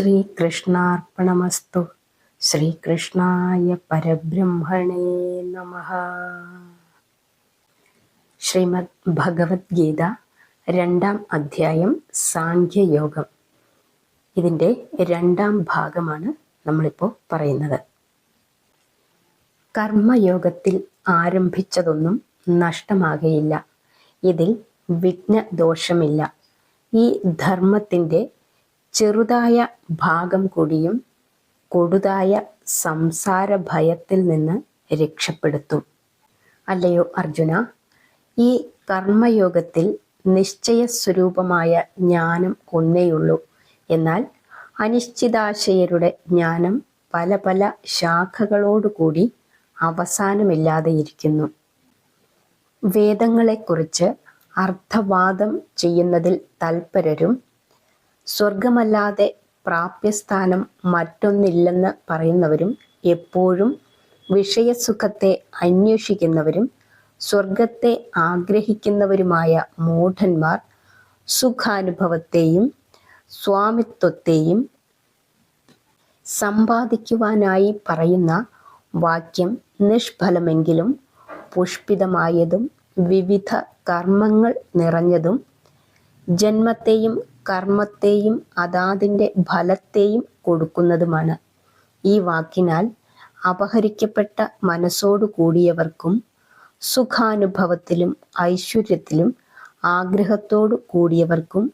ശ്രീകൃഷ്ണാർപ്പണമസ്തു ശ്രീകൃഷ്ണായ പരബ്രഹ്മണേ നമ ശ്രീമദ് ഭഗവത്ഗീത രണ്ടാം അധ്യായം സാഖ്യയോഗം. ഇതിന്റെ രണ്ടാം ഭാഗമാണ് നമ്മളിപ്പോൾ പറയുന്നത്. കർമ്മയോഗത്തിൽ ആരംഭിച്ചതൊന്നും നഷ്ടമാകയില്ല. ഇതിൽ വിഘ്നദോഷമില്ല. ഈ ധർമ്മത്തിന്റെ ചെറുതായ ഭാഗം കൂടിയും കൊടുതായ സംസാര ഭയത്തിൽ നിന്ന് രക്ഷപ്പെടുത്തും. അല്ലയോ അർജുന? ഈ കർമ്മയോഗത്തിൽ നിശ്ചയ സ്വരൂപമായ ജ്ഞാനം ഒന്നേയുള്ളൂ എന്നാൽ അനിശ്ചിതാശയരുടെ ജ്ഞാനം പല പല ശാഖകളോടുകൂടി അവസാനമില്ലാതെ ഇരിക്കുന്നു. വേദങ്ങളെക്കുറിച്ച് അർത്ഥവാദം ചെയ്യുന്നതിൽ തൽപരരും സ്വർഗമല്ലാതെ പ്രാപ്യസ്ഥാനം മറ്റൊന്നില്ലെന്ന് പറയുന്നവരും എപ്പോഴും വിഷയസുഖത്തെ അന്വേഷിക്കുന്നവരും സ്വർഗത്തെ ആഗ്രഹിക്കുന്നവരുമായ മൂഢന്മാർ സുഖാനുഭവത്തെയും സ്വാമിത്വത്തെയും സമ്പാദിക്കുവാനായി പറയുന്ന വാക്യം നിഷ്ഫലമെങ്കിലും പുഷ്പിതമായതും വിവിധ കർമ്മങ്ങൾ നിറഞ്ഞതും ജന്മത്തെയും കർമ്മത്തെയും അതാതിന്റെ ഫലത്തെയും കൊടുക്കുന്നതുമാണ്. ഈ വാക്കിനാൽ അപഹരിക്കപ്പെട്ട മനസ്സോടു കൂടിയവർക്കും സുഖാനുഭവത്തിലും ഐശ്വര്യത്തിലും ആഗ്രഹത്തോടു കൂടിയവർക്കും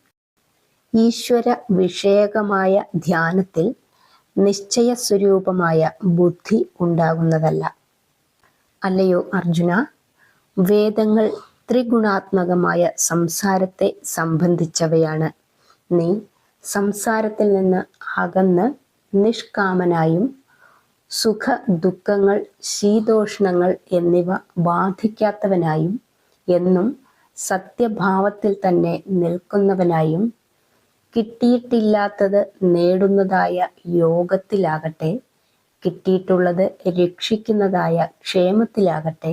ഈശ്വര വിഷയകമായ ധ്യാനത്തിൽ നിശ്ചയ സ്വരൂപമായ ബുദ്ധി ഉണ്ടാകുന്നതല്ല. അല്ലയോ അർജുന? വേദങ്ങൾ ത്രിഗുണാത്മകമായ സംസാരത്തെ സംബന്ധിച്ചവയാണ്. നീ സംസാരത്തിൽ നിന്ന് അകന്ന് നിഷ്കാമനായും സുഖ ദുഃഖങ്ങൾ ശീതോഷ്ണങ്ങൾ എന്നിവ ബാധിക്കാത്തവനായും എന്നും സത്യഭാവത്തിൽ തന്നെ നിൽക്കുന്നവനായും കിട്ടിയിട്ടില്ലാത്തത് നേടുന്നതായ യോഗത്തിലാകട്ടെ കിട്ടിയിട്ടുള്ളത് രക്ഷിക്കുന്നതായ ക്ഷേമത്തിലാകട്ടെ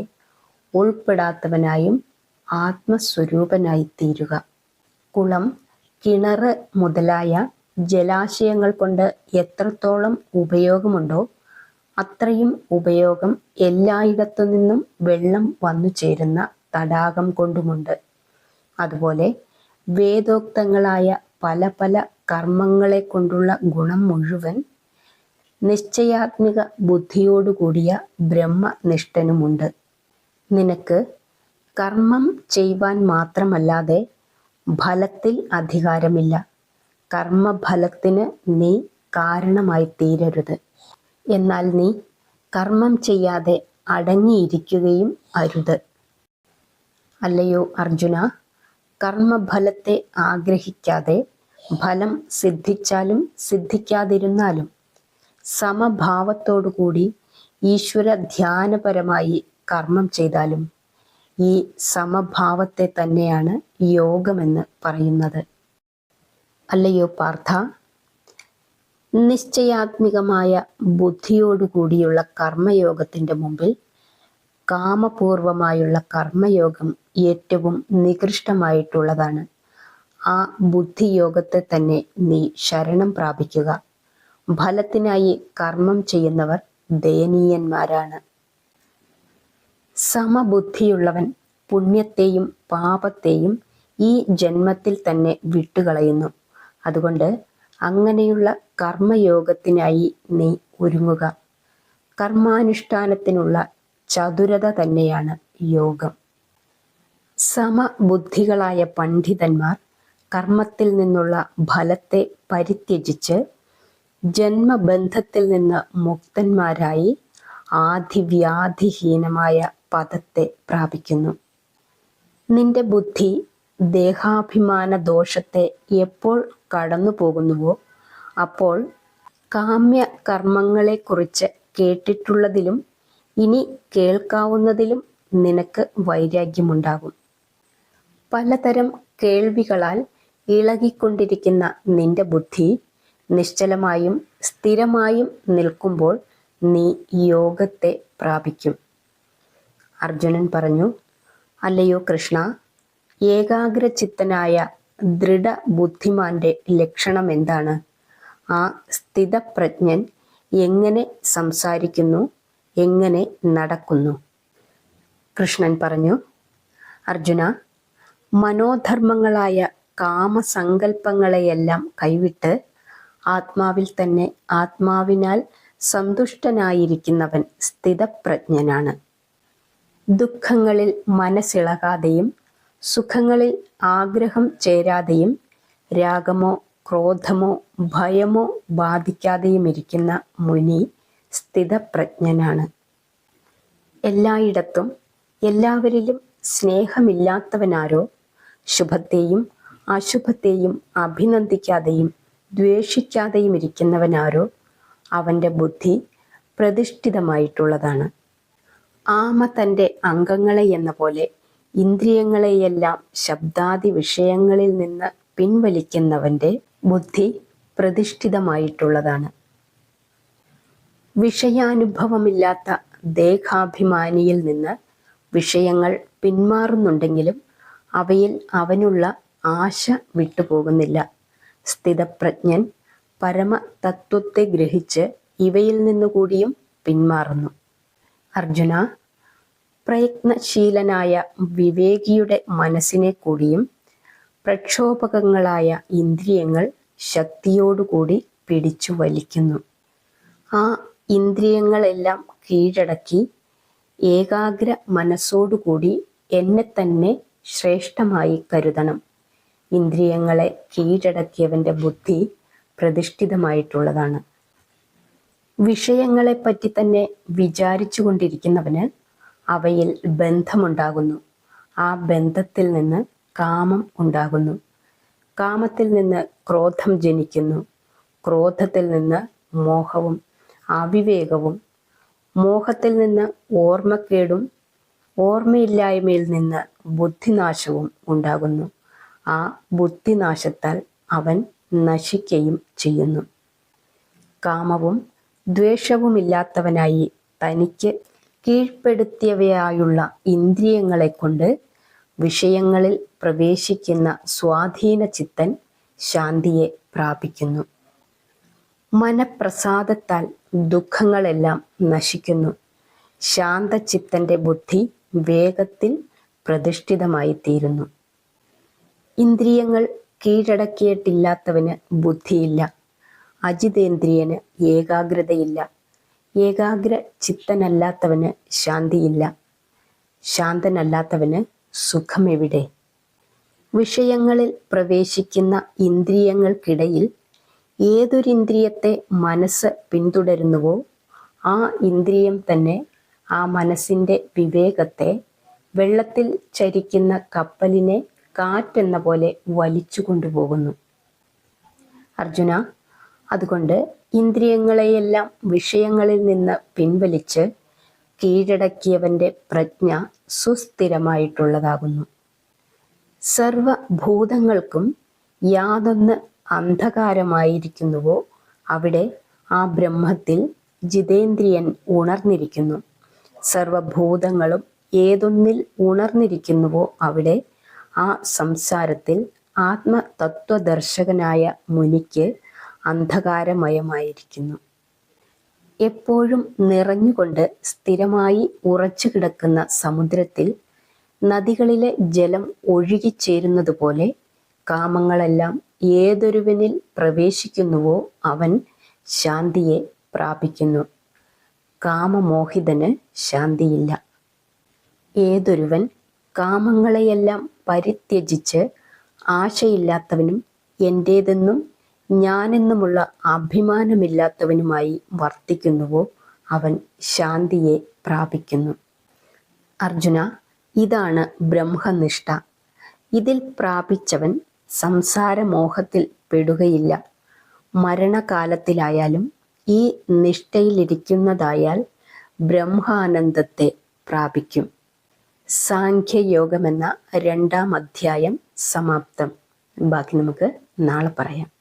ഉൾപ്പെടാത്തവനായും ആത്മസ്വരൂപനായി തീരുക കുളം കിണറ് മുതലായ ജലാശയങ്ങൾ കൊണ്ട് എത്രത്തോളം ഉപയോഗമുണ്ടോ അത്രയും ഉപയോഗം എല്ലായിടത്തു നിന്നും വെള്ളം വന്നു ചേരുന്ന തടാകം കൊണ്ടുമുണ്ട്. അതുപോലെ വേദോക്തങ്ങളായ പല പല കർമ്മങ്ങളെ കൊണ്ടുള്ള ഗുണം മുഴുവൻ നിശ്ചയാത്മിക ബുദ്ധിയോടുകൂടിയ ബ്രഹ്മനിഷ്ഠനുമുണ്ട്. നിനക്ക് കർമ്മം ചെയ്യുവാൻ മാത്രമല്ലാതെ ഫലത്തിൽ അധികാരമില്ല. കർമ്മഫലത്തിന് നീ കാരണമായി തീരരുത്. എന്നാൽ നീ കർമ്മം ചെയ്യാതെ അടങ്ങിയിരിക്കുകയും അരുത്. അല്ലയോ അർജുന കർമ്മഫലത്തെ ആഗ്രഹിക്കാതെ ഫലം സിദ്ധിച്ചാലും സിദ്ധിക്കാതിരുന്നാലും സമഭാവത്തോടുകൂടി ഈശ്വര ധ്യാനപരമായി കർമ്മം ചെയ്താലും ഈ സമഭാവത്തെ തന്നെയാണ് യോഗമെന്ന് പറയുന്നത്. അല്ലയോ പാർത്ഥ? നിശ്ചയാത്മികമായ ബുദ്ധിയോടുകൂടിയുള്ള കർമ്മയോഗത്തിന്റെ മുമ്പിൽ കാമപൂർവമായുള്ള കർമ്മയോഗം ഏറ്റവും നികൃഷ്ടമായിട്ടുള്ളതാണ്. ആ ബുദ്ധിയോഗത്തെ തന്നെ നീ ശരണം പ്രാപിക്കുക. ഫലത്തിനായി കർമ്മം ചെയ്യുന്നവർ ദയനീയന്മാരാണ്. സമബുദ്ധിയുള്ളവൻ പുണ്യത്തെയും പാപത്തെയും ഈ ജന്മത്തിൽ തന്നെ വിട്ടുകളയുന്നു. അതുകൊണ്ട് അങ്ങനെയുള്ള കർമ്മയോഗത്തിനായി നീ ഒരുങ്ങുക. കർമാനുഷ്ഠാനത്തിനുള്ള ചതുരത തന്നെയാണ് യോഗം. സമബുദ്ധികളായ പണ്ഡിതന്മാർ കർമ്മത്തിൽ നിന്നുള്ള ഫലത്തെ പരിത്യജിച്ച് ജന്മബന്ധത്തിൽ നിന്ന് മുക്തന്മാരായി ആധിവ്യാധിഹീനമായ പദത്തെ പ്രാപിക്കുന്നു. നിന്റെ ബുദ്ധി ദേഹാഭിമാന ദോഷത്തെ എപ്പോൾ കടന്നു പോകുന്നുവോ അപ്പോൾ കാമ്യ കർമ്മങ്ങളെക്കുറിച്ച് കേട്ടിട്ടുള്ളതിലും ഇനി കേൾക്കാവുന്നതിലും നിനക്ക് വൈരാഗ്യമുണ്ടാകും. പലതരം കേൾവികളാൽ ഇളകിക്കൊണ്ടിരിക്കുന്ന നിന്റെ ബുദ്ധി നിശ്ചലമായും സ്ഥിരമായും നിൽക്കുമ്പോൾ നീ യോഗത്തെ പ്രാപിക്കും. അർജുനൻ പറഞ്ഞു അല്ലയോ കൃഷ്ണ ഏകാഗ്രചിത്തനായ ദൃഢ ബുദ്ധിമാന്റെ ലക്ഷണം എന്താണ്? ആ സ്ഥിതപ്രജ്ഞൻ എങ്ങനെ സംസാരിക്കുന്നു എങ്ങനെ നടക്കുന്നു? കൃഷ്ണൻ പറഞ്ഞു അർജുന മനോധർമ്മങ്ങളായ കാമസങ്കൽപ്പങ്ങളെയെല്ലാം കൈവിട്ട് ആത്മാവിൽ തന്നെ ആത്മാവിനാൽ സന്തുഷ്ടനായിരിക്കുന്നവൻ സ്ഥിതപ്രജ്ഞനാണ്. ദുഃഖങ്ങളിൽ മനസ്സിളകാതെയും സുഖങ്ങളിൽ ആഗ്രഹം ചേരാതെയും രാഗമോ ക്രോധമോ ഭയമോ ബാധിക്കാതെയും ഇരിക്കുന്ന മുനി സ്ഥിതപ്രജ്ഞനാണ്. എല്ലായിടത്തും എല്ലാവരിലും സ്നേഹമില്ലാത്തവനാരോ ശുഭത്തെയും അശുഭത്തെയും അഭിനന്ദിക്കാതെയും ദ്വേഷിക്കാതെയും ഇരിക്കുന്നവനാരോ അവന്റെ ബുദ്ധി പ്രതിഷ്ഠിതമായിട്ടുള്ളതാണ്. ആമ തന്റെ അംഗങ്ങളെ എന്ന പോലെ ഇന്ദ്രിയങ്ങളെയെല്ലാം ശബ്ദാദി വിഷയങ്ങളിൽ നിന്ന് പിൻവലിക്കുന്നവന്റെ ബുദ്ധി പ്രതിഷ്ഠിതമായിട്ടുള്ളതാണ്. വിഷയാനുഭവമില്ലാത്ത ദേഹാഭിമാനിയിൽ നിന്ന് വിഷയങ്ങൾ പിന്മാറുന്നുണ്ടെങ്കിലും അവയിൽ അവനുള്ള ആശ വിട്ടുപോകുന്നില്ല. സ്ഥിതപ്രജ്ഞൻ പരമതത്വത്തെ ഗ്രഹിച്ച് ഇവയിൽ നിന്നുകൂടിയും പിന്മാറുന്നു. അർജുന പ്രയത്നശീലനായ വിവേകിയുടെ മനസ്സിനെ കൂടിയും പ്രക്ഷോഭകങ്ങളായ ഇന്ദ്രിയങ്ങൾ ശക്തിയോടുകൂടി പിടിച്ചു വലിക്കുന്നു. ആ ഇന്ദ്രിയങ്ങളെല്ലാം കീഴടക്കി ഏകാഗ്ര മനസ്സോടുകൂടി എന്നെ തന്നെ ശ്രേഷ്ഠമായി കരുതണം. ഇന്ദ്രിയങ്ങളെ കീഴടക്കിയവന്റെ ബുദ്ധി പ്രതിഷ്ഠിതമായിട്ടുള്ളതാണ്. വിഷയങ്ങളെപ്പറ്റി തന്നെ വിചാരിച്ചു കൊണ്ടിരിക്കുന്നവന് അവയിൽ ബന്ധമുണ്ടാകുന്നു. ആ ബന്ധത്തിൽ നിന്ന് കാമം ഉണ്ടാകുന്നു. കാമത്തിൽ നിന്ന് ക്രോധം ജനിക്കുന്നു. ക്രോധത്തിൽ നിന്ന് മോഹവും അവിവേകവും മോഹത്തിൽ നിന്ന് ഓർമ്മക്കേടും ഓർമ്മയില്ലായ്മയിൽ നിന്ന് ബുദ്ധിനാശവും ഉണ്ടാകുന്നു. ആ ബുദ്ധിനാശത്താൽ അവൻ നശിക്കുകയും ചെയ്യുന്നു. കാമവും ദ്വേഷവുമില്ലാത്തവനായി തനിക്ക് കീഴ്പ്പെടുത്തിയവയായുള്ള ഇന്ദ്രിയങ്ങളെ കൊണ്ട് വിഷയങ്ങളിൽ പ്രവേശിക്കുന്ന സ്വാധീന ചിത്തൻ ശാന്തിയെ പ്രാപിക്കുന്നു. മനപ്രസാദത്താൽ ദുഃഖങ്ങളെല്ലാം നശിക്കുന്നു. ശാന്തചിത്തന്റെ ബുദ്ധി വേഗത്തിൽ പ്രതിഷ്ഠിതമായി തീരുന്നു ഇന്ദ്രിയങ്ങൾ കീഴടക്കിയിട്ടില്ലാത്തവന് ബുദ്ധിയില്ല. അജിതേന്ദ്രിയന് ഏകാഗ്രതയില്ല. ഏകാഗ്ര ചിത്തനല്ലാത്തവന് ശാന്തിയില്ല. ശാന്തനല്ലാത്തവന് സുഖമെവിടെ? വിഷയങ്ങളിൽ പ്രവേശിക്കുന്ന ഇന്ദ്രിയങ്ങൾക്കിടയിൽ ഏതൊരിന്ദ്രിയത്തെ മനസ്സ് പിന്തുടരുന്നുവോ ആ ഇന്ദ്രിയം തന്നെ ആ മനസ്സിന്റെ വിവേകത്തെ വെള്ളത്തിൽ ചരിക്കുന്ന കപ്പലിനെ കാറ്റെന്ന പോലെ വലിച്ചു കൊണ്ടുപോകുന്നു അർജുന അതുകൊണ്ട് ഇന്ദ്രിയങ്ങളെയെല്ലാം വിഷയങ്ങളിൽ നിന്ന് പിൻവലിച്ച് കീഴടക്കിയവന്റെ പ്രജ്ഞ സുസ്ഥിരമായിട്ടുള്ളതാകുന്നു. സർവഭൂതങ്ങൾക്കും യാതൊന്ന് അന്ധകാരമായിരിക്കുന്നുവോ അവിടെ ആ ബ്രഹ്മത്തിൽ ജിതേന്ദ്രിയൻ ഉണർന്നിരിക്കുന്നു. സർവഭൂതങ്ങളും ഏതൊന്നിൽ ഉണർന്നിരിക്കുന്നുവോ അവിടെ ആ സംസാരത്തിൽ ആത്മതത്വദർശകനായ മുനിക്ക് അന്ധകാരമയമായിരിക്കുന്നു. എപ്പോഴും നിറഞ്ഞുകൊണ്ട് സ്ഥിരമായി ഉറച്ചു കിടക്കുന്ന സമുദ്രത്തിൽ നദികളിലെ ജലം ഒഴുകിച്ചേരുന്നത് പോലെ കാമങ്ങളെല്ലാം ഏതൊരുവനിൽ പ്രവേശിക്കുന്നുവോ അവൻ ശാന്തിയെ പ്രാപിക്കുന്നു. കാമമോഹിതന് ശാന്തിയില്ല. ഏതൊരുവൻ കാമങ്ങളെയെല്ലാം പരിത്യജിച്ച് ആശയില്ലാത്തവനും എന്റേതെന്നും ഞാനെന്നുമുള്ള അഭിമാനമില്ലാത്തവനുമായി വർത്തിക്കുന്നുവോ അവൻ ശാന്തിയെ പ്രാപിക്കുന്നു. അർജുന ഇതാണ് ബ്രഹ്മനിഷ്ഠ. ഇതിൽ പ്രാപിച്ചവൻ സംസാരമോഹത്തിൽ പെടുകയില്ല. മരണകാലത്തിലായാലും ഈ നിഷ്ഠയിലിരിക്കുന്നതായാൽ ബ്രഹ്മാനന്ദത്തെ പ്രാപിക്കും. സാഖ്യയോഗമെന്ന രണ്ടാം അധ്യായം സമാപ്തം. ബാക്കി നമുക്ക് നാളെ പറയാം.